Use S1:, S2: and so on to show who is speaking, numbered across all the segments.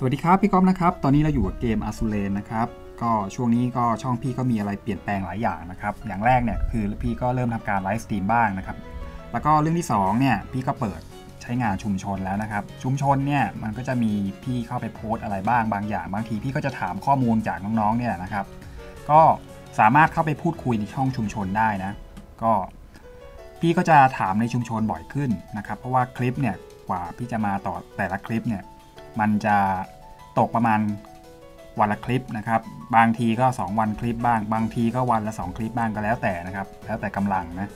S1: สวัสดีครับพี่ก๊อฟนะครับ ตอนนี้เราอยู่กับเกมอาซูเลนนะครับ ก็ช่วงนี้ก็ช่องพี่ก็มีอะไรเปลี่ยนแปลงหลายอย่างนะครับ อย่างแรกเนี่ยคือพี่ก็เริ่มทำการไลฟ์สตรีมบ้างนะครับ แล้วก็เรื่องที่2เนี่ยพี่ก็เปิดใช้งานชุมชนแล้วนะครับ ชุมชนเนี่ยมันก็จะมีพี่เข้าไปโพสอะไรบ้างบางอย่าง บางทีพี่ก็จะถามข้อมูลจากน้องๆเนี่ยนะครับ ก็สามารถเข้าไปพูดคุยในช่องชุมชนได้นะ ก็พี่ก็จะถามในชุมชนบ่อยขึ้นนะครับ เพราะว่าคลิปเนี่ยกว่าพี่จะมาต่อแต่ละคลิปเนี่ย มันจะตกประมาณวันละคลิปนะครับ บางทีก็ 2 วันคลิปบ้าง บางทีก็วันละ 2 คลิปบ้างก็แล้วแต่นะครับ แล้วแต่กำลังนะ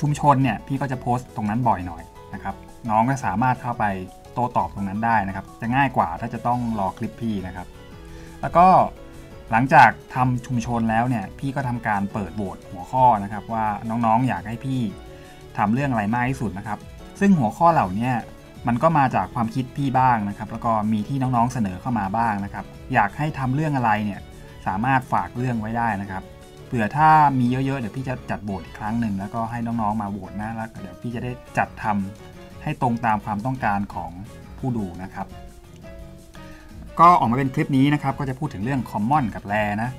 S1: ชุมชนเนี่ยพี่ก็จะโพสต์ตรงนั้นบ่อยหน่อยนะครับ น้องก็สามารถเข้าไปโต้ตอบตรงนั้นได้นะครับ จะง่ายกว่าถ้าจะต้องรอคลิปพี่นะครับ แล้วก็หลังจากทำชุมชนแล้วเนี่ยพี่ก็ทำการเปิดโหวตหัวข้อนะครับ ว่าน้องๆอยากให้พี่ทำเรื่องอะไรมากที่สุดนะครับ ซึ่งหัวข้อเหล่านี้ มันก็มาจากความคิดพี่บ้างนะครับ แล้วก็มีที่น้องๆเสนอเข้ามาบ้างนะครับ อยากให้ทำเรื่องอะไรเนี่ยสามารถฝากเรื่องไว้ได้นะครับเผื่อถ้ามีเยอะๆเดี๋ยวพี่จะจัดโหวตอีกครั้งหนึ่งแล้วก็ให้น้องๆมาโหวตนะแล้วเดี๋ยวพี่จะได้จัดทำให้ตรงตามความต้องการของผู้ดูนะครับ ก็ออกมาเป็นคลิปนี้นะครับ ก็จะพูดถึงเรื่อง Common กับ Rare นะ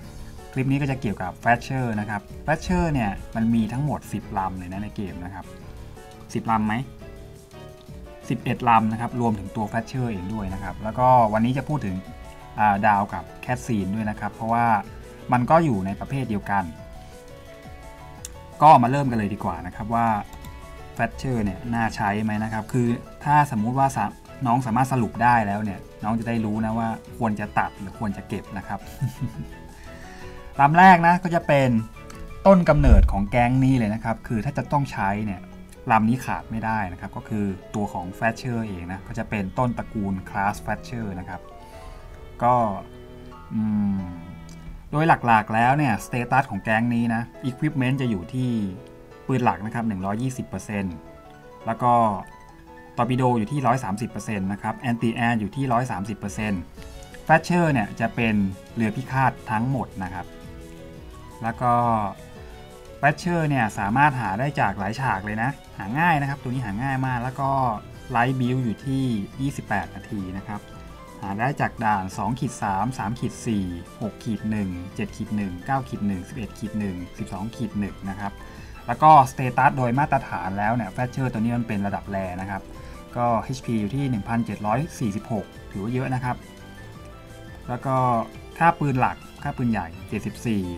S1: คลิปนี้ก็จะเกี่ยวกับ f a t c h e r นะครับ f a t c h e r เนี่ยมันมีทั้งหมด 10ลำเลยนะในเกมนะครับ 10ลำไหม 11 ลำนะครับ รวมถึงตัว f a t c h e r เองด้วยนะครับ แล้วก็วันนี้จะพูดถึงดาวกับ Cat s c e n ด้วยนะครับ เพราะว่ามันก็อยู่ในประเภทเดียวกัน ก็มาเริ่มกันเลยดีกว่านะครับว่า f a t c h e r เนี่ยน่าใช้ไหมนะครับ คือถ้าสมมุติว่าน้องสามารถสรุปได้แล้วเนี่ย น้องจะได้รู้นะว่าควรจะตัดหรือควรจะเก็บนะครับลำแรกนะก็จะเป็นต้นกำเนิดของแก๊งนี้เลยนะครับ คือถ้าจะต้องใช้เนี่ย ลำนี้ขาดไม่ได้นะครับ ก็คือตัวของ f a t c h e r เองนะ ก็จะเป็นต้นตระกูลคลาส f a t c h e r นะครับ ก็โดยหลักๆแล้วเนี่ยสเตตัสของแก๊งนี้นะ Equipment จะอยู่ที่ปืนหลักนะครับ 120%แล้วก็ตอร์ปิโดอยู่ที่ 130%นะครับแอนตี้แอร์อยู่ที่ 130%แฟชเชอร์เนี่ยจะเป็นเรือพิฆาตทั้งหมดนะครับ แล้วก็ แฟชเชอร์เนี่ยสามารถหาได้จากหลายฉากเลยนะ หาง่ายนะครับ ตัวนี้หาง่ายมากแล้วก็ไลท์บิลอยู่ที่ 28 นาทีนะครับ หาได้จากด่าน2ขีด3 3ขีด4 6ขีด1 7ขีด1 9ขีด1 11ขีด1 12ขีด1นะครับ แล้วก็สเตตัสโดยมาตรฐานแล้วเนี่ยแฟชเชอร์ตัวนี้มันเป็นระดับแรนะครับ ก็ HP อยู่ที่ 1,746 ถือว่าเยอะนะครับ แล้วก็ค่าปืนหลักค่าปืนใหญ่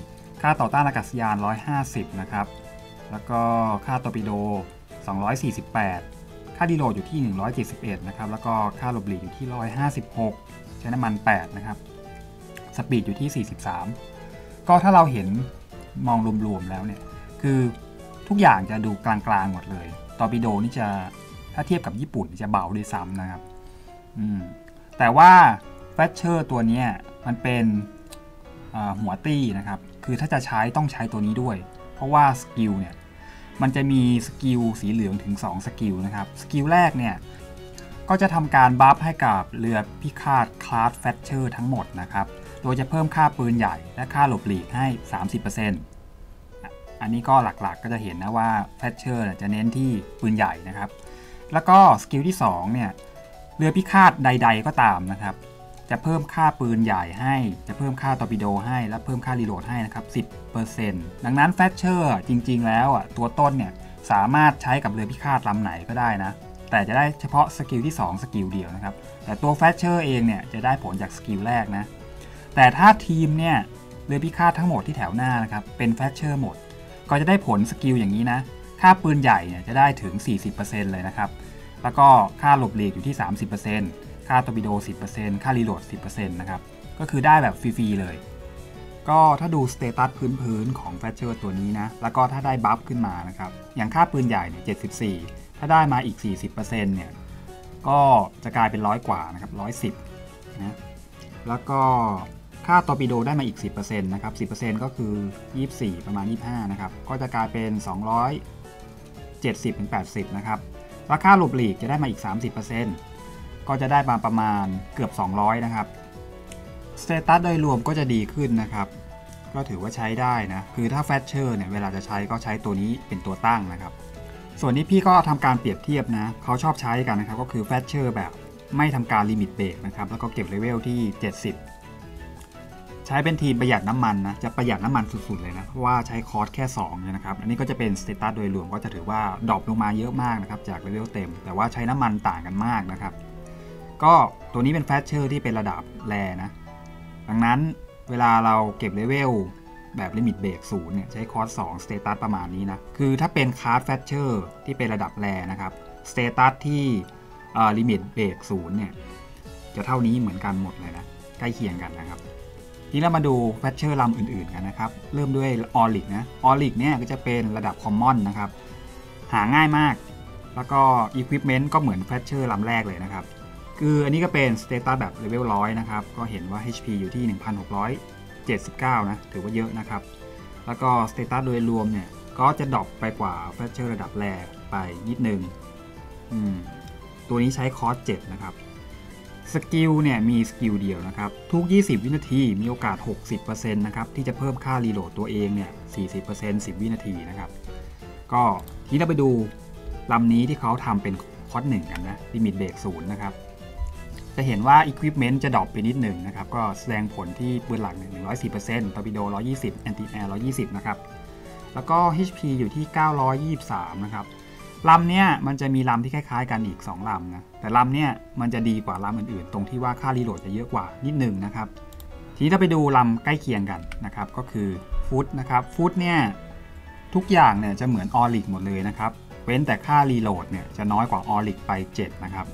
S1: 74 ค่าต่อต้านอากาศยาน 150 นะครับ แล้วก็ค่าตอร์ปิโด 248 ค่าดีโหลดอยู่ที่ 171 นะครับ แล้วก็ค่าหลบหลีกอยู่ที่ 156 ใช้น้ำมัน 8 นะครับ สปีดอยู่ที่ 43 ก็ถ้าเราเห็นมองรวมๆแล้วเนี่ย คือทุกอย่างจะดูกลางๆหมดเลย ตอร์ปิโดนี่จะถ้าเทียบกับญี่ปุ่นจะเบาด้วยซ้ำนะครับแต่ว่าแฟชเชอร์ตัวนี้มันเป็นหัวตี้นะครับ คือถ้าจะใช้ต้องใช้ตัวนี้ด้วย เพราะว่าสกิลเนี่ยมันจะมีสกิลสีเหลืองถึง 2 สกิลนะครับ สกิลแรกเนี่ยก็จะทำการบัฟให้กับเรือพิฆาตคลาสแฟชเชอร์ทั้งหมดนะครับ โดยจะเพิ่มค่าปืนใหญ่และค่าหลบหลีกให้ 30%อันนี้ก็หลักๆกก็จะเห็นนะว่าแฟชเชอร์จะเน้นที่ปืนใหญ่นะครับ แล้วก็สกิลที่2เนี่ยเรือพิฆาตใด ๆก็ตามนะครับ จะเพิ่มค่าปืนใหญ่ให้ จะเพิ่มค่าตอร์ปิโดให้ และเพิ่มค่ารีโหลดให้นะครับ 10%ดังนั้นแฟชเชอร์จริง ๆ แล้วอะตัวต้นเนี่ยสามารถใช้กับเรือพิฆาตลำไหนก็ได้นะ แต่จะได้เฉพาะสกิลที่ 2 สกิลเดียวนะครับ แต่ตัวแฟชเชอร์เองเนี่ยจะได้ผลจากสกิลแรกนะ แต่ถ้าทีมเนี่ยเรือพิฆาตทั้งหมดที่แถวหน้านะครับเป็นแฟชเชอร์หมด ก็จะได้ผลสกิลอย่างนี้นะ ค่าปืนใหญ่เนี่ยจะได้ถึง 40%เลยนะครับ แล้วก็ค่าหลบหลีกอยู่ที่ 30% ค่าตอร์ปิโด 10%ค่ารีโหลด 10%นะครับ ก็คือได้แบบฟรีๆเลย ก็ถ้าดูสเตตัสพื้นๆของแฟชเชอร์ตัวนี้นะ แล้วก็ถ้าได้บัฟขึ้นมานะครับ อย่างค่าปืนใหญ่เนี่ย 74 ถ้าได้มาอีก 40%เนี่ย ก็จะกลายเป็นร้อยกว่านะครับ 110 นะ แล้วก็ค่าตอร์ปิโดได้มาอีก 10%นะครับ 10%ก็คือ 24 ประมาณ 25 นะครับ ก็จะกลายเป็น 270-80 นะครับราคาหลบหลีกจะได้มาอีก 30% ก็จะได้มาประมาณเกือบ 200 นะครับสเตตัสโดยรวมก็จะดีขึ้นนะครับ ก็ถือว่าใช้ได้นะ คือถ้าแฟชเชอร์เนี่ยเวลาจะใช้ก็ใช้ตัวนี้เป็นตัวตั้งนะครับ ส่วนนี้พี่ก็ทำการเปรียบเทียบนะเขาชอบใช้กันนะครับ ก็คือแฟชเชอร์แบบไม่ทำการลิมิตเบรกนะครับ แล้วก็เก็บเลเวลที่ 70 ใช้เป็นทีมประหยัดน้ำมันนะ จะประหยัดน้ำมันสุดๆเลยนะ เพราะว่าใช้คอร์สแค่2เนี่ยนะครับ อันนี้ก็จะเป็นสเตตัสโดยรวมก็จะถือว่าดรอปลงมาเยอะมากนะครับจากเลเวลเต็ม แต่ว่าใช้น้ำมันต่างกันมากนะครับ ก็ตัวนี้เป็นแฟชเชอร์ที่เป็นระดับแรนะ ดังนั้นเวลาเราเก็บเลเวลแบบลิมิตเบรกศูนย์เนี่ยใช้คอร์ส2สเตตัสประมาณนี้นะ คือถ้าเป็นคาร์ดแฟชเชอร์ที่เป็นระดับแรนะครับสเตตัสที่ลิมิตเบรกศูนย์เนี่ยจะเท่านี้เหมือนกันหมดเลยนะ ใกล้เคียงกันนะครับ ทีนี้เรามาดูแฟชเชอร์ลำอื่นๆกันนะครับ เริ่มด้วยออลิกนะออลิกเนี่ยก็จะเป็นระดับคอมมอนนะครับ หาง่ายมาก แล้วก็อุปกรณ์ก็เหมือนแฟชเชอร์ลำแรกเลยนะครับ คืออันนี้ก็เป็นสเตตัสแบบเลเวลร้อยนะครับ ก็เห็นว่า HP อยู่ที่ 1679 นะ ถือว่าเยอะนะครับ แล้วก็สเตตัสโดยรวมเนี่ย ก็จะดรอปไปกว่าแฟชเชอร์ระดับแรกไปนิดนึงอืมตัวนี้ใช้คอร์ส7นะครับสกิลเนี่ยมีสกิลเดียวนะครับ ทุก 20 วินาทีมีโอกาส 60%นะครับ ที่จะเพิ่มค่ารีโหลดตัวเองเนี่ย 40% 10 วินาทีนะครับ ก็ทีเราไปดูลำนี้ที่เขาทำเป็นคอร์สหนึ่งกันนะลิมิตเบรกศูนย์นะครับ จะเห็นว่า Equipment จะดรอปไปนิดหนึ่งนะครับ ก็แสดงผลที่ปืนหลัก104%ตอร์ปิโด 120 Anti Air 120 นะครับ แล้วก็ HP อยู่ที่ 923 นะครับลำเนี้ยมันจะมีลำที่คล้ายๆ กันอีก 2ลำนะ แต่ลำเนี้ยมันจะดีกว่าลำอื่นๆ ตรงที่ว่าค่ารีโหลดจะเยอะกว่านิดหนึ่งนะครับ ทีนี้ถ้าไปดูลำใกล้เคียงกันนะครับ ก็คือฟุตนะครับฟุตเนี่ยทุกอย่างเนี่ยจะเหมือนออลิกหมดเลยนะครับ เว้นแต่ค่ารีโหลดเนี่ยจะน้อยกว่าออลิกไป 7 นะครับ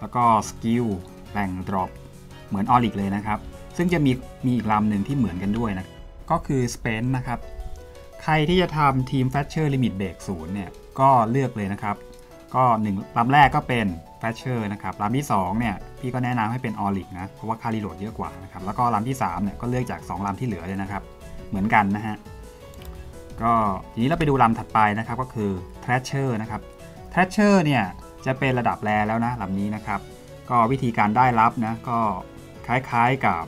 S1: แล้วก็สกิลแบ่งดรอปเหมือนออลิกเลยนะครับ ซึ่งจะมีมีอีกลำหนึ่งที่เหมือนกันด้วยนะ ก็คือสเปนนะครับ ใครที่จะทำทีม f a t c h e r Limit Break 0เนี่ย ก็เลือกเลยนะครับ ก็1ลำแรกก็เป็น f a t c h e r นะครับลำที่2เนี่ยพี่ก็แนะนำให้เป็นออลิกนะ เพราะว่าค่ารีโหลดเยอะกว่านะครับ แล้วก็ลำที่3เนี่ยก็เลือกจาก 2ลำที่เหลือเลยนะครับ เหมือนกันนะฮะ ก็ทีนี้เราไปดูลำถัดไปนะครับก็คือ Thrasher นะครับ Thrasher เนี่ย จะเป็นระดับแรแล้วนะลำนี้นะครับ ก็วิธีการได้รับนะก็คล้ายๆกับ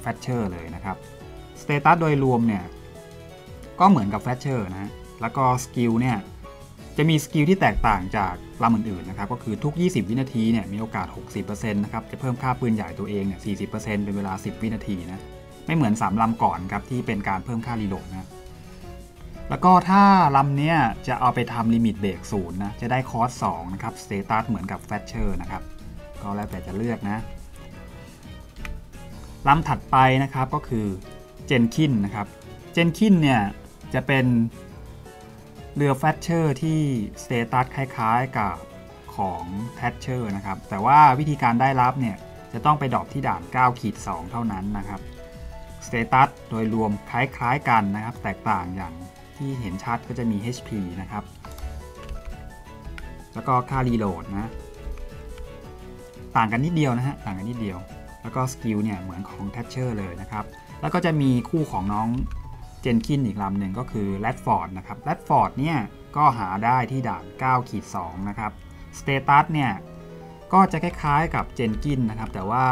S1: แฟชเชอร์เลยนะครับสเตตัสโดยรวมเนี่ยก็เหมือนกับแฟชเชอร์นะแล้วก็สกิลเนี่ยจะมีสกิลที่แตกต่างจากลำอื่นๆนะครับก็คือทุก 20 วินาทีเนี่ยมีโอกาส 60%นะครับจะเพิ่มค่าปืนใหญ่ตัวเองเนี่ย40%เป็นเวลา 10 วินาทีนะไม่เหมือน 3ลำก่อนครับที่เป็นการเพิ่มค่ารีโหลดนะ แล้วก็ถ้าลำเนี้ยจะเอาไปทำลิมิตเบรกศูนย์นะ จะได้คอร์ส2นะครับสเตตัสเหมือนกับแฟชเชอร์นะครับ ก็แล้วแต่จะเลือกนะลำถัดไปนะครับก็คือเจนคินนะครับเจนคินเนี่ยจะเป็นเรือแฟชเชอร์ที่สเตตัสคล้ายๆกับของแทชเชอร์นะครับ แต่ว่าวิธีการได้รับเนี่ยจะต้องไปดรอปที่ด่าน9ขีด2เท่านั้นนะครับสเตตัสโดยรวมคล้ายๆกันนะครับ แตกต่างอย่าง ที่เห็นชัดก็จะมี HP นะครับ แล้วก็ค่ารีโหลดนะ ต่างกันนิดเดียวนะฮะ ต่างกันนิดเดียว แล้วก็สกิลเนี่ยเหมือนของ t ทชเชอร์เลยนะครับ แล้วก็จะมีคู่ของน้องเจนคินอีกลำหนึ่งก็คือแรดฟอร์ดนะครับแรดฟอร์ดเนี่ยก็หาได้ที่ด่าน9ขีด2นะครับสเตตัสเนี่ยก็จะคล้ายๆกับเจนกินนะครับ แต่ว่า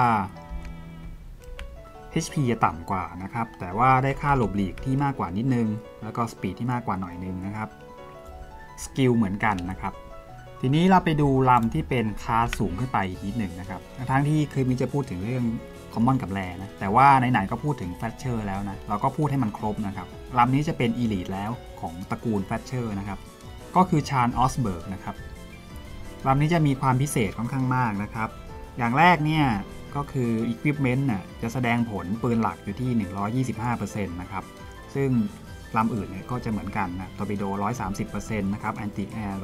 S1: HP จะต่ำกว่านะครับ แต่ว่าได้ค่าหลบหลีกที่มากกว่านิดนึง แล้วก็สปีดที่มากกว่าหน่อยนึงนะครับ สกิลเหมือนกันนะครับ ทีนี้เราไปดูลำที่เป็นคาสูงขึ้นไปอีกนิดหนึ่งนะครับ ทั้งที่คลิปนี้จะพูดถึงเรื่องคอมมอนกับแรนะ แต่ว่าไหนๆก็พูดถึงแฟชเชอร์แล้วนะ เราก็พูดให้มันครบนะครับ ลำนี้จะเป็นอีลิทแล้วของตระกูลแฟชเชอร์นะครับ ก็คือชาญออสเบิร์กนะครับลำนี้จะมีความพิเศษค่อนข้างมากนะครับ อย่างแรกเนี่ย ก็คือ Equipment น่ะจะแสดงผลปืนหลักอยู่ที่ 125%นะครับซึ่งลำอื่นเนี่ยก็จะเหมือนกันนะตอร์ปิโด 130%นะครับแอนติแอร์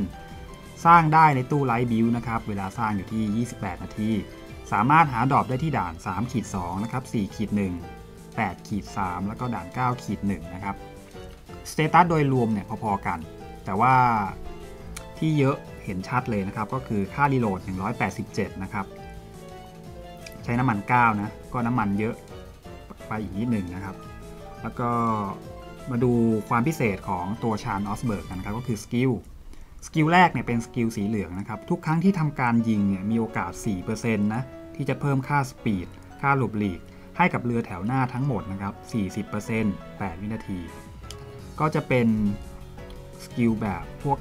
S1: 130%สร้างได้ในตู้ไลท์บิลนะครับ เวลาสร้างอยู่ที่ 28 นาที สามารถหาดรอปได้ที่ด่าน 3 ขีด 2 นะครับ 4 ขีด 1 8 ขีด 3 แล้วก็ด่าน 9 ขีด 1 นะครับ สเตตัสโดยรวมเนี่ยพอๆกัน แต่ว่าที่เยอะเห็นชัดเลยนะครับ ก็คือค่ารีโหลด 187 นะครับ ใช้น้ำมัน9นะ ก็น้ำมันเยอะไปอีกนิดหนึ่งนะครับ แล้วก็มาดูความพิเศษของตัวชานออสเบิร์กนะครับก็คือสกิลสกิลแรกเนี่ยเป็นสกิลสีเหลืองนะครับ ทุกครั้งที่ทำการยิงเนี่ยมีโอกาส 4%นะที่จะเพิ่มค่าสปีดค่าหลบหลีก ให้กับเรือแถวหน้าทั้งหมดนะครับ 40% 8 วินาที ก็จะเป็นสกิลแบบพวก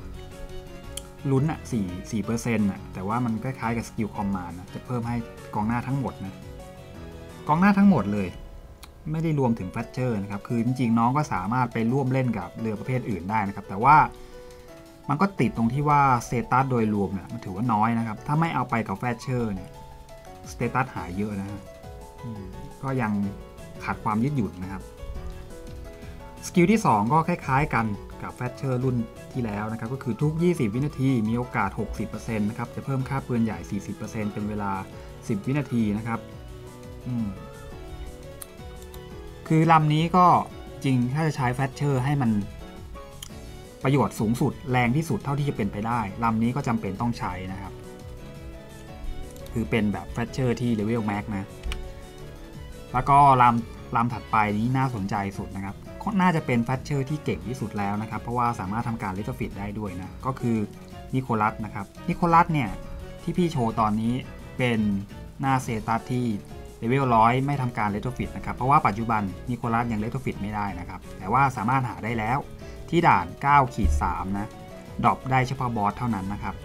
S1: ลุ้นอะสี่สี่เปอร์เซ็นต์อะแต่ว่ามันคล้ายๆกับสกิลคอมมานด์นะจะเพิ่มให้ กองหน้าทั้งหมดนะกองหน้าทั้งหมดเลย ไม่ได้รวมถึงแฟชเชอร์นะครับคือจริงๆน้องก็สามารถไปร่วมเล่นกับเรือประเภทอื่นได้นะครับ แต่ว่ามันก็ติดตรงที่ว่าสเตตัสโดยรวมเนี่ยมันถือว่าน้อยนะครับ ถ้าไม่เอาไปกับแฟชเชอร์เนี่ยสเตตัสหายเยอะนะฮะก็ยังขาดความยืดหยุ่นนะครับสกิลที่ 2 ก็คล้ายๆกันกับแฟชเชอร์รุ่นที่แล้วนะครับ ก็คือทุก 20 วินาทีมีโอกาส 60%นะครับ จะเพิ่มค่าปืนใหญ่ 40%เป็นเวลา 10 วินาทีนะครับคือลำนี้ก็จริงถ้าจะใช้แฟชเชอร์ให้มันประโยชน์สูงสุดแรงที่สุดเท่าที่จะเป็นไปได้ลำนี้ก็จำเป็นต้องใช้นะครับ คือเป็นแบบแฟชเชอร์ที่เลเวลแม็กนะ แล้วก็ลำลำถัดไปนี้น่าสนใจสุดนะครับน่าจะเป็นแฟชเชอร์ที่เก่งที่สุดแล้วนะครับ เพราะว่าสามารถทำการลิทฟิตได้ด้วยนะ ก็คือนิโคลัสนะครับ นิโคลัสเนี่ย ที่พี่โชว์ตอนนี้ เป็นหน้าเซตัสที่เลเวลร้อยไม่ทำการเลโทฟิตนะครับ เพราะว่าปัจจุบันนิโคลัสยังเลโทฟิตไม่ได้นะครับ แต่ว่าสามารถหาได้แล้วที่ด่าน9ขีด3นะดรอปได้เฉพาะบอสเท่านั้นนะครับ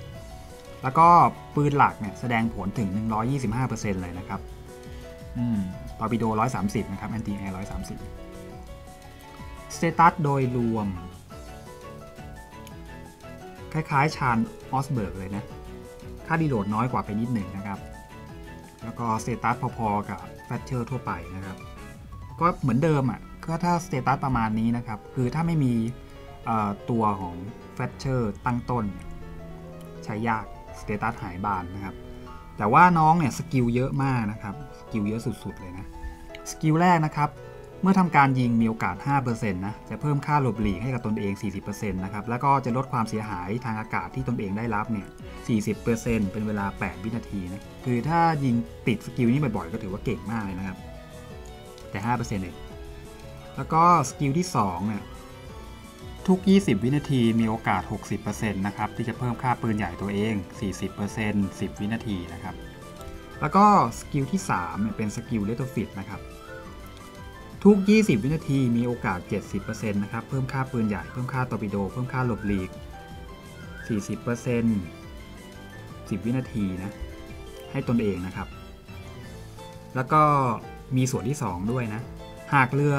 S1: แล้วก็ปืนหลักเนี่ยแสดงผลถึง 125%เลยนะครับ อืมตอร์ปิโด 130 นะครับแอนตี้แอร์130 สเตตัสโดยรวม คล้ายๆ ชานออสเบิร์กเลยนะ ค่าดีโหลดน้อยกว่าไปนิดหนึ่งนะครับ แล้วก็สเตตัสพอๆกับแฟชเชอร์ทั่วไปนะครับ ก็เหมือนเดิมอะก็ถ้าสเตตัสประมาณนี้นะครับ คือถ้าไม่มีตัวของแฟชเชอร์ตั้งต้น ใช้ยากสเตตัสหายบานนะครับ แต่ว่าน้องเนี่ยสกิลเยอะมากนะครับ สกิลเยอะสุดๆเลยนะ สกิลแรกนะครับ เมื่อทำการยิงมีโอกาส 5%นะ จะเพิ่มค่าหลบหลีกให้กับตนเอง 40%นะครับ แล้วก็จะลดความเสียหายทางอากาศที่ตนเองได้รับเนี่ย 40%เป็นเวลา 8 วินาทีนะ คือถ้ายิงติดสกิลนี้บ่อยๆ ก็ถือว่าเก่งมากเลยนะครับ แต่ 5%เองแล้วก็สกิลที่2เนี่ยทุก 20 วินาทีมีโอกาส 60%นะครับ ที่จะเพิ่มค่าปืนใหญ่ตัวเอง 40% 10 วินาทีนะครับ แล้วก็สกิลที่3เนี่ยเป็นสกิลเลตโตฟิตนะครับ ทุก 20 วินาทีมีโอกาส 70%นะครับ เพิ่มค่าปืนใหญ่ เพิ่มค่าตอร์ปิโด เพิ่มค่าหลบหลีก 40% 10 วินาทีนะ ให้ตนเองนะครับ แล้วก็มีส่วนที่ 2 ด้วยนะ หากเรือ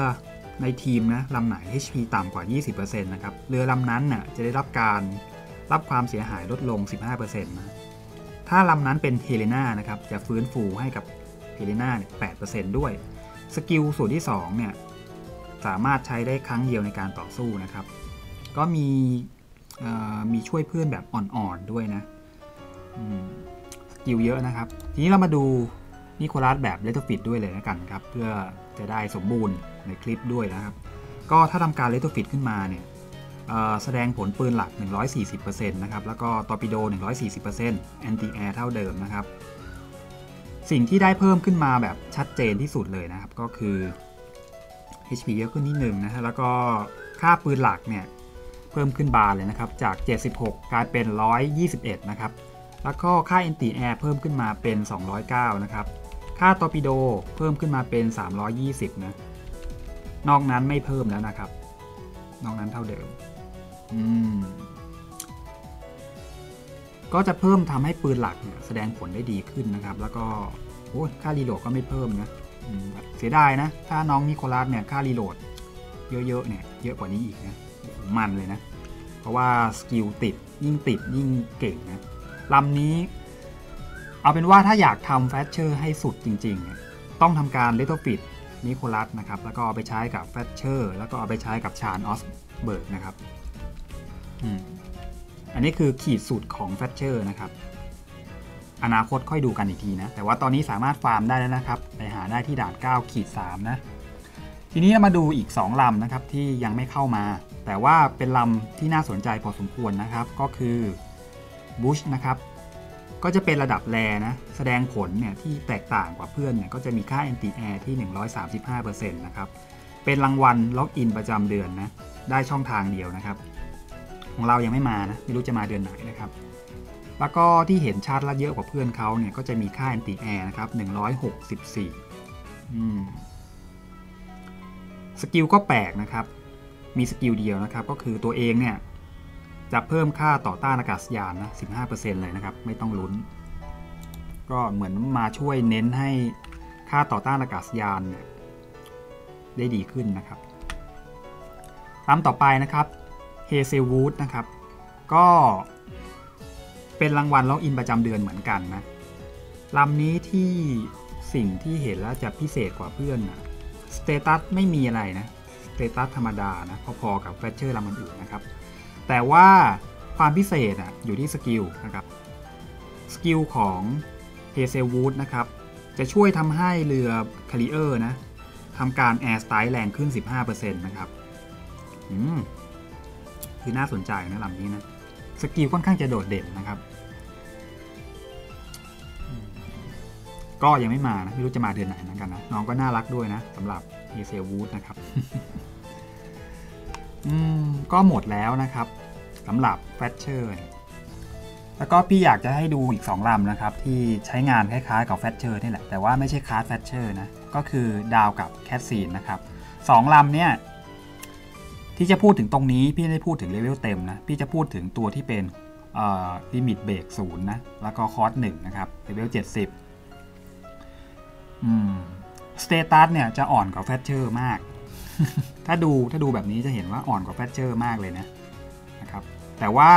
S1: ในทีมนะลำไหน HP ต่ำกว่า 20%นะครับ เรือลำนั้นน่ะจะได้รับการรับความเสียหายลดลง 15%นะถ้าลำนั้นเป็นเฮเลนานะครับ จะฟื้นฟูให้กับเฮเลนาเนี่ย8%ด้วย สกิลส่วนที่2เนี่ยสามารถใช้ได้ครั้งเดียวในการต่อสู้นะครับ ก็มีมีช่วยเพื่อนแบบอ่อนๆด้วยนะสกิลเยอะนะครับ ทีนี้เรามาดูนิโคลัสแบบเลตฟิตด้วยเลยนะกันครับ เพื่อจะได้สมบูรณ์ในคลิปด้วยนะครับ ก็ถ้าทำการเลตฟิตขึ้นมาเนี่ยแสดงผลปืนหลัก 140%นะครับ แล้วก็ตอร์ปิโด 140%แอนตี้แอร์เท่าเดิมนะครับ สิ่งที่ได้เพิ่มขึ้นมาแบบชัดเจนที่สุดเลยนะครับ ก็คือ HP เยอะขึ้นนิดหนึ่งนะฮะแล้วก็ค่าปืนหลักเนี่ยเพิ่มขึ้นบานเลยนะครับ จาก 76 กลายเป็น 121 นะครับ แล้วก็ค่า NT Air เพิ่มขึ้นมาเป็น 209 นะครับ ค่าตอร์ปิโดเพิ่มขึ้นมาเป็น 320 นะ นอกนั้นไม่เพิ่มแล้วนะครับ นอกนั้นเท่าเดิม อืม ก็จะเพิ่มทำให้ปืนหลักเนี่ยแสดงผลได้ดีขึ้นนะครับ แล้วก็โอ้ค่ารีโหลดก็ไม่เพิ่มนะเสียดายนะ ถ้าน้องนิโคลัสเนี่ยค่ารีโหลดเยอะๆเนี่ยเยอะกว่านี้อีกนะมันเลยนะ เพราะว่าสกิลติดยิ่งติดยิ่งเก่งนะลำนี้ เอาเป็นว่าถ้าอยากทำแฟชเชอร์ให้สุดจริงๆ ต้องทำการเลตโตฟิตนิโคลัสนะครับ แล้วก็เอาไปใช้กับแฟชเชอร์ แล้วก็เอาไปใช้กับชานออสเบิร์กนะครับ อันนี้คือขีดสุดของแฟชเชอร์นะครับ อนาคตค่อยดูกันอีกทีนะ แต่ว่าตอนนี้สามารถฟาร์มได้แล้วนะครับ ไปหาได้ที่ด่าน9ขีด3นะ ทีนี้มาดูอีก 2 ลำนะครับที่ยังไม่เข้ามา แต่ว่าเป็นลำที่น่าสนใจพอสมควรนะครับ ก็คือบูชนะครับ ก็จะเป็นระดับแรนะ แสดงผลเนี่ยที่แตกต่างกว่าเพื่อนเนี่ยก็จะมีค่า n t r ที่ 135%นะครับ เป็นรางวัลล็อกอินประจำเดือนนะ ได้ช่องทางเดียวนะครับ ของเรายังไม่มานะไม่รู้จะมาเดือนไหนนะครับแล้วก็ที่เห็นชาร์ตละเยอะกว่าเพื่อนเขาเนี่ยก็จะมีค่าแอนตี้แอร์นะครับ164อืมสกิลก็แปลกนะครับ มีสกิลเดียวนะครับ ก็คือตัวเองเนี่ยจะเพิ่มค่าต่อต้านอากาศยานนะ15%เลยนะครับ ไม่ต้องลุ้น ก็เหมือนมาช่วยเน้นให้ค่าต่อต้านอากาศยานเนี่ยได้ดีขึ้นนะครับลำต่อไปนะครับ เฮเซวูดนะครับ ก็เป็นรางวัลล็อกอินประจำเดือนเหมือนกันนะลำนี้ที่สิ่งที่เห็นแล้วจะพิเศษกว่าเพื่อนนะสเตตัสไม่มีอะไรนะสเตตัสธรรมดานะพอๆกับแฟชเชอร์ลำอื่นๆนะครับ แต่ว่าความพิเศษอะอยู่ที่สกิลนะครับสกิลของเฮเซวูดนะครับ จะช่วยทำให้เรือคาริเออร์นะทำการแอร์สไตล์แรงขึ้น 15%นะครับ อืม คือน่าสนใจนะลำนี้นะสกิลค่อนข้างจะโดดเด่นนะครับ ก็ยังไม่มานะไม่รู้จะมาเดือนไหนเหมือนกันนะน้องก็น่ารักด้วยนะสำหรับเฮเซลวูดนะครับอืมก็หมดแล้วนะครับสำหรับแฟชเชอร์แล้วก็พี่อยากจะให้ดูอีก 2 ลำนะครับ ที่ใช้งานคล้ายๆกับแฟชเชอร์นี่แหละ แต่ว่าไม่ใช่คลาสแฟชเชอร์นะ ก็คือดาวกับแคทซีนนะครับสองลำเนี่ย ที่จะพูดถึงตรงนี้พี่ไม่ได้พูดถึงเลเวลเต็มนะ พี่จะพูดถึงตัวที่เป็นลิมิตเบรกศูนย์นะ แล้วก็คอร์สหนึ่งนะครับเลเวลเจ็ดสิบสเตตัสเนี่ยจะอ่อนกว่าแฟชเชอร์มาก ถ้าดูถ้าดูแบบนี้จะเห็นว่าอ่อนกว่าแฟชเชอร์มากเลยนะนะครับ แต่ว่า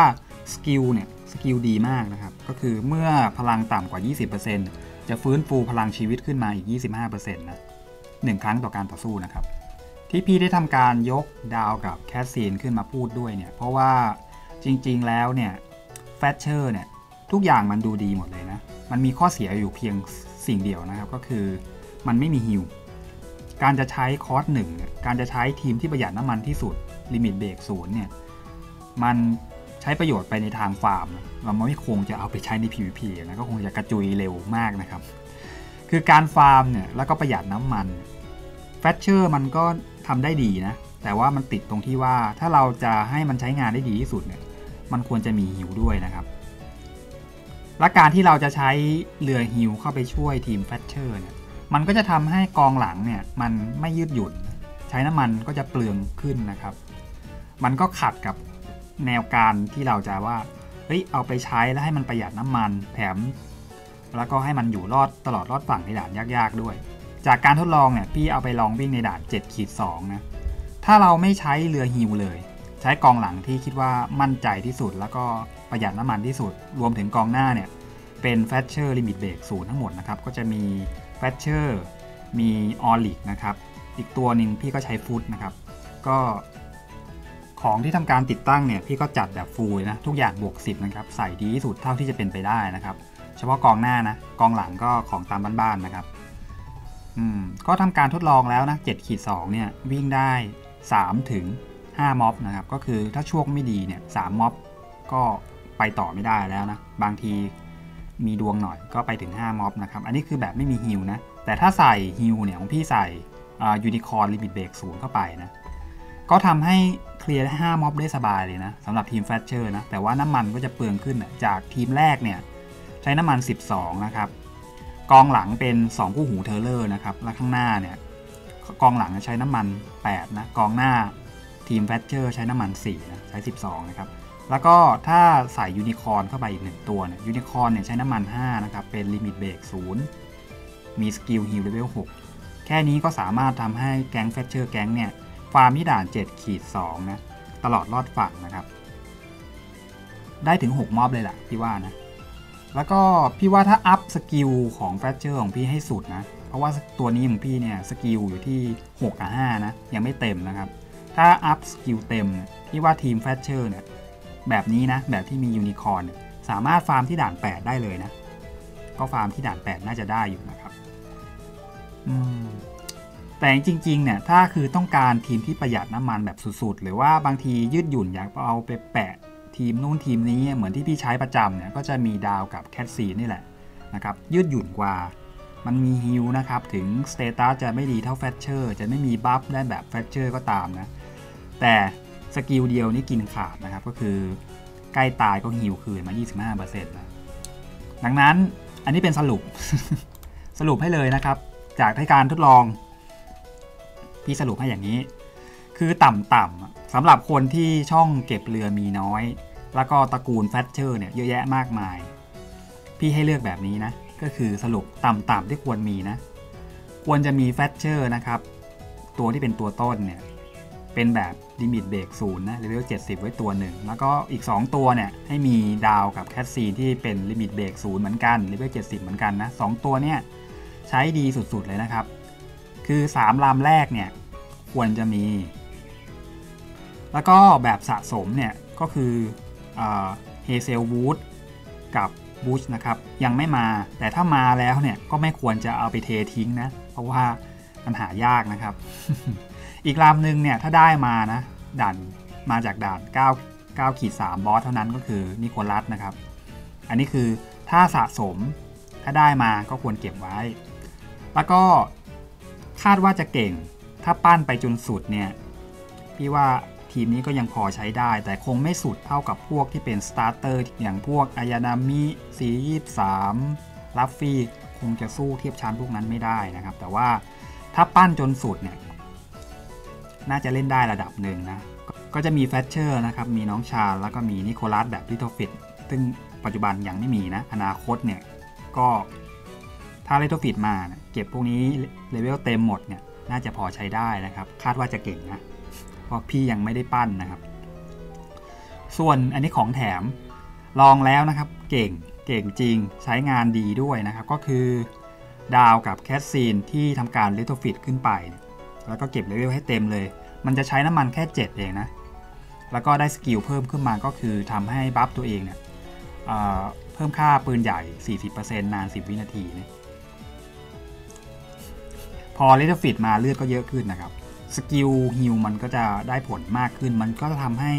S1: สกิลเนี่ยสกิลดีมากนะครับ ก็คือเมื่อพลังต่ำกว่า 20%จะฟื้นฟูพลังชีวิตขึ้นมาอีก 25%นะหนึ่งครั้งต่อการต่อสู้นะครับ ที่พี่ได้ทำการยกดาวกับแคสซีนขึ้นมาพูดด้วยเนี่ย เพราะว่าจริงๆแล้วเนี่ยแฟชเชอร์เนี่ยทุกอย่างมันดูดีหมดเลยนะ มันมีข้อเสียอยู่เพียงสิ่งเดียวนะครับ ก็คือมันไม่มีฮิวการจะใช้คอร์สหนึ่งการจะใช้ทีมที่ประหยัดน้ำมันที่สุดลิมิตเบรกศูนย์เนี่ยมันใช้ประโยชน์ไปในทางฟาร์มเราไม่คงจะเอาไปใช้ใน PVP นะก็คงจะกระจุยเร็วมากนะครับ คือการฟาร์มเนี่ยแล้วก็ประหยัดน้ำมัน แฟชเชอร์มันก็ทำได้ดีนะ แต่ว่ามันติดตรงที่ว่าถ้าเราจะให้มันใช้งานได้ดีที่สุดเนี่ยมันควรจะมีฮิวด้วยนะครับ และการที่เราจะใช้เรือฮิวเข้าไปช่วยทีมแฟชเชอร์เนี่ยมันก็จะทำให้กองหลังเนี่ยมันไม่ยืดหยุ่น ใช้น้ำมันก็จะเปลืองขึ้นนะครับ มันก็ขัดกับแนวการที่เราจะว่าเฮ้ยเอาไปใช้แล้วให้มันประหยัดน้ำมันแถมแล้วก็ให้มันอยู่รอดตลอดรอดฝั่งในด่านยากๆด้วย จากการทดลองเนี่ยพี่เอาไปลองวิ่งในด่าน7ขีด2นะถ้าเราไม่ใช้เรือฮิวเลย ใช้กองหลังที่คิดว่ามั่นใจที่สุด แล้วก็ประหยัดน้ำมันที่สุด รวมถึงกองหน้าเนี่ยเป็นแฟชเชอร์ลิมิตเบรกศูนย์ทั้งหมดนะครับก็จะมีแฟชเชอร์มีออลิกนะครับอีกตัวหนึ่งพี่ก็ใช้ฟุตนะครับก็ของที่ทำการติดตั้งเนี่ยพี่ก็จัดแบบฟูลนะทุกอย่างบวก 10นะครับใส่ดีที่สุดเท่าที่จะเป็นไปได้นะครับ เฉพาะกองหน้านะกองหลังก็ของตามบ้านๆนะครับ อืมก็ทำการทดลองแล้วนะ7ขีด2เนี่ยวิ่งได้3ถึง5ม็อบนะครับก็คือถ้าช่วงไม่ดีเนี่ย3ม็อบก็ไปต่อไม่ได้แล้วนะบางทีมีดวงหน่อยก็ไปถึง5ม็อบนะครับอันนี้คือแบบไม่มีฮิวนะแต่ถ้าใส่ฮิวเนี่ยของพี่ใส่ยูนิคอร์ลิมิตเบรกศูนย์เข้าไปนะก็ทำให้เคลียร์ได้5ม็อบได้สบายเลยนะสำหรับทีมแฟชเชอร์นะแต่ว่าน้ำมันก็จะเปลืองขึ้นนะจากทีมแรกเนี่ยใช้น้ำมัน 12 นะครับ กองหลังเป็น 2 คู่หูเทเลอร์นะครับ และข้างหน้าเนี่ยกองหลังใช้น้ำมัน8นะกองหน้าทีมแฟชเชอร์ใช้น้ำมัน4นะใช้ 12 นะครับ แล้วก็ถ้าใส่ยูนิคอร์นเข้าไปอีก 1 ตัวเนี่ยยูนิคอร์นเนี่ยใช้น้ำมัน5นะครับเป็นลิมิตเบรก0มีสกิลฮิลเลเวล6แค่นี้ก็สามารถทำให้แก๊งแฟชเชอร์แก๊งเนี่ยฟาร์มที่ด่าน7ขีด2นะตลอดรอดฝั่งนะครับ ได้ถึง 6 มอบเลยแหละพี่ว่านะ แล้วก็พี่ว่าถ้าอัพสกิลของแฟชเชอร์ของพี่ให้สุดนะ เพราะว่าตัวนี้ของพี่เนี่ยสกิลอยู่ที่ 6 กับ 5 นะ ยังไม่เต็มนะครับ ถ้าอัพสกิลเต็มพี่ว่าทีมแฟชเชอร์เนี่ยแบบนี้นะ แบบที่มียูนิคอร์นสามารถฟาร์มที่ด่าน 8 ได้เลยนะ ก็ฟาร์มที่ด่าน 8 น่าจะได้อยู่นะครับแต่จริงๆเนี่ยถ้าคือต้องการทีมที่ประหยัดน้ำมันแบบสุดๆ หรือว่าบางทียืดหยุ่นอยากเอาไปแปะ ทีมนู้นทีมนี้เหมือนที่พี่ใช้ประจำเนี่ยก็จะมีดาวกับแคทซีนี่แหละนะครับยืดหยุ่นกว่า มันมีฮิลนะครับถึงสเตตัสจะไม่ดีเท่าแฟชเชอร์จะไม่มีบัฟได้แบบแฟชเชอร์ก็ตามนะแต่สกิลเดียวนี่กินขาดนะครับก็คือใกล้ตายก็ฮิลคืนมา 25%นะดังนั้นอันนี้เป็นสรุปสรุปให้เลยนะครับ จากที่การทดลอง พี่สรุปให้อย่างนี้ คือต่ำๆสำหรับคนที่ช่องเก็บเรือมีน้อย แล้วก็ตระกูลแฟชเชอร์เนี่ยเยอะแยะมากมาย พี่ให้เลือกแบบนี้นะ ก็คือสรุปต่ำๆที่ควรมีนะ ควรจะมีแฟชเชอร์นะครับ ตัวที่เป็นตัวต้นเนี่ย เป็นแบบลิมิตเบรกศูนย์นะเลเวล70 ไว้ตัวหนึ่ง แล้วก็อีก 2 ตัวเนี่ย ให้มีดาวกับแคสซีนที่เป็นลิมิตเบรกศูนย์เหมือนกันเลเวล70 เหมือนกันนะสตัวเนี่ยใช้ดีสุดๆเลยนะครับ คือ 3 ลำแรกเนี่ยควรจะมี แล้วก็แบบสะสมเนี่ยก็คือ เฮเซลวูดกับบูชนะครับยังไม่มาแต่ถ้ามาแล้วเนี่ยก็ไม่ควรจะเอาไปเททิ้งนะ เพราะว่ามันหายากนะครับ อีกลำหนึ่งเนี่ยถ้าได้มานะด่านมาจากด่าน 9 9ขีด3บอสเท่านั้นก็คือนิโคลัสนะครับ อันนี้คือถ้าสะสมถ้าได้มาก็ควรเก็บไว้ แล้วก็คาดว่าจะเก่งถ้าปั้นไปจนสุดเนี่ยพี่ว่า ทีมนี้ก็ยังพอใช้ได้ แต่คงไม่สุดเท่ากับพวกที่เป็นสตาร์เตอร์อย่างพวกอายานามิสียี่สามลัฟฟี่คงจะสู้เทียบชั้นพวกนั้นไม่ได้นะครับ แต่ว่าถ้าปั้นจนสุดเนี่ยน่าจะเล่นได้ระดับหนึ่งนะ ก็จะมีแฟชเชอร์นะครับ มีน้องชาแล้วก็มีนิโคลัสแบบลิโทฟิตซึ่งปัจจุบันยังไม่มีนะ อนาคตเนี่ยก็ถ้าเลโทฟิตมาเก็บพวกนี้เลเวลเต็มหมดเนี่ยน่าจะพอใช้ได้นะครับ คาดว่าจะเก่งนะ ราะพี่ยังไม่ได้ปั้นนะครับ ส่วนอันนี้ของแถมลองแล้วนะครับ เก่งเก่งจริงใช้งานดีด้วยนะครับ ก็คือดาวกับแคสซีนที่ทำการเลโทฟิตขึ้นไป แล้วก็เก็บเลเวลให้เต็มเลย มันจะใช้น้ำมันแค่ 7 เองนะ แล้วก็ได้สกิลเพิ่มขึ้นมาก็คือทำให้บัฟตัวเองเนี่ยเพิ่มค่าปืนใหญ่ 40%นาน 10 วินาทีเนี่ยพอเลเทฟิตมาเลือดก็เยอะขึ้นนะครับ สกิลฮิลมันก็จะได้ผลมากขึ้น มันก็จะทำให้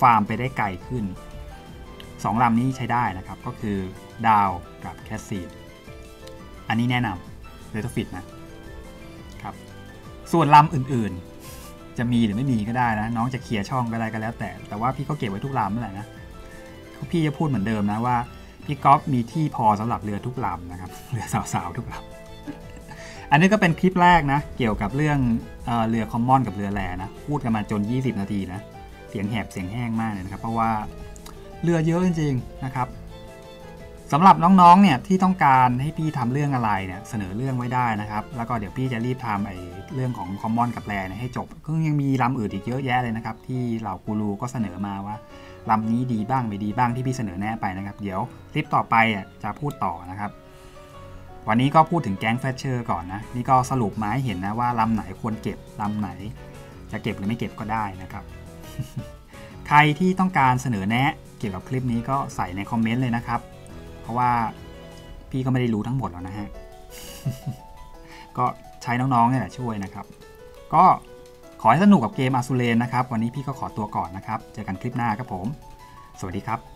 S1: ฟาร์มไปได้ไกลขึ้น2ลำนี้ใช้ได้นะครับ ก็คือดาวกับแคสซีดอันนี้แนะนำเลเทฟิตนะครับส่วนลำอื่นๆ จะมีหรือไม่มีก็ได้นะ น้องจะเคลียร์ช่องก็ได้ก็แล้วแต่ แต่ว่าพี่ก็เก็บไว้ทุกลำนั่นแหละนะพี่จะพูดเหมือนเดิมนะว่าพี่ก๊อฟมีที่พอสำหรับเรือทุกลำนะครับเรือสาวๆทุกลำ อันนี้ก็เป็นคลิปแรกนะ เกี่ยวกับเรื่องเอเรือคอมมอนกับเรือแร่นะ พูดกันมาจน 20 นาทีนะ เสียงแหบเสียงแห้งมากเลยนะครับ เพราะว่าเรือเยอะจริงๆนะครับสำหรับน้องๆ เนี่ยที่ต้องการให้พี่ทำเรื่องอะไรเนี่ยเสนอเรื่องไว้ได้นะครับ แล้วก็เดี๋ยวพี่จะรีบทำไอ้เรื่องของคอมมอนกับแรนให้จบก็ยังมีลำอื่นอีกเยอะแยะเลยนะครับ ที่เหล่ากูรูก็เสนอมาว่าลำนี้ดีบ้างไม่ดีบ้างที่พี่เสนอแนะไปนะครับ เดี๋ยวคลิปต่อไปจะพูดต่อนะครับ วันนี้ก็พูดถึงแก๊งแฟชเชอร์ก่อนนะ นี่ก็สรุปมาให้เห็นนะว่าลำไหนควรเก็บลำไหน จะเก็บหรือไม่เก็บก็ได้นะครับ ใครที่ต้องการเสนอแนะเกี่ยวกับคลิปนี้ก็ใส่ในคอมเมนต์เลยนะครับ เพราะว่าพี่ก็ไม่ได้รู้ทั้งหมดแล้วนะฮะ ก็ใช้น้องๆนี่แหละช่วยนะครับ ก็ขอให้สนุกกับเกมอาซูเลนนะครับ วันนี้พี่ก็ขอตัวก่อนนะครับ เจอกันคลิปหน้าครับผม สวัสดีครับ